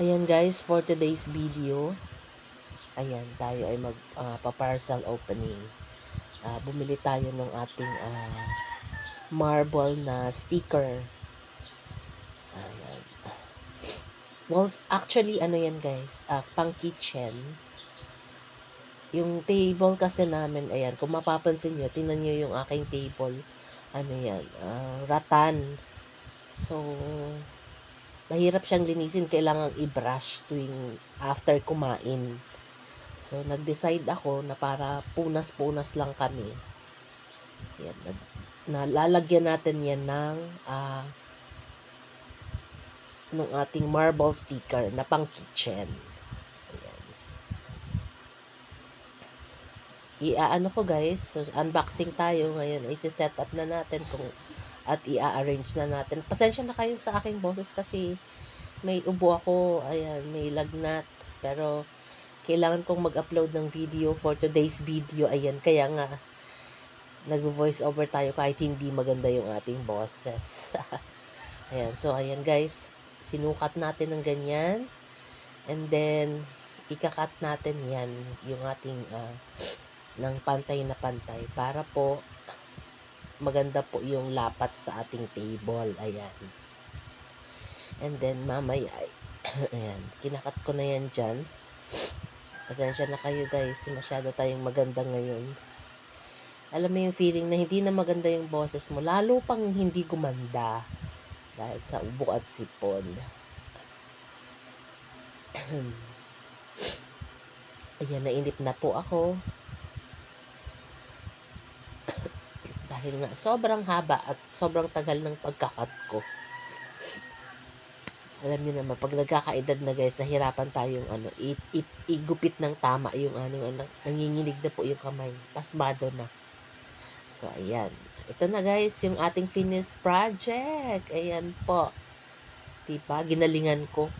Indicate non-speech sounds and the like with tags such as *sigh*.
Ayan guys, for today's video, ayan, tayo ay mag ah, pa-parcel opening. Ah, bumili tayo ng ating ah, marble na sticker. Ayan. Well, actually, ano yan guys, ah, pang kitchen. Yung table kasi namin, ayan, kung mapapansin nyo, tingnan nyo yung aking table. Ano yan, ah, ratan. So, mahirap siyang linisin. Kailangan i-brush tuwing after kumain. So, nag-decide ako na para punas-punas lang kami. Yan, nalalagyan natin yan ng ah, ng ating marble sticker na pang kitchen. Ayan. I-ano ko guys, so unboxing tayo ngayon. Isi-set up na natin kung at i-arrange na natin. Pasensya na kayo sa aking boses kasi may ubo ako, ayan, may lagnat. Pero kailangan kong mag-upload ng video for today's video. Ayan, kaya nga nag-voice over tayo kahit hindi maganda yung ating boses. *laughs* ayan, so ayan guys, sinukat natin ng ganyan. And then, ikakat natin yan, yung ating ah, ng pantay na pantay para po maganda po yung lapat sa ating table. Ayan. And then, mamaya, ay, *clears throat* ayan, kinakat ko na yan dyan. Pasensya na kayo guys, masyado tayong maganda ngayon. Alam mo yung feeling na hindi na maganda yung boses mo, lalo pang hindi gumanda dahil sa ubo at sipon. *clears throat* Ayan, nainip na po ako. Dahil nga sobrang haba at sobrang tagal ng pagkakat ko. Alam niyo naman, pag nagkakaedad na guys, nahirapan tayong ano, it, it, igupit ng tama yung ano, ano, nanginginig na po yung kamay. Pasmado na. So, ayan. Ito na guys, yung ating finished project. Ayan po. Diba? Ginalingan ko.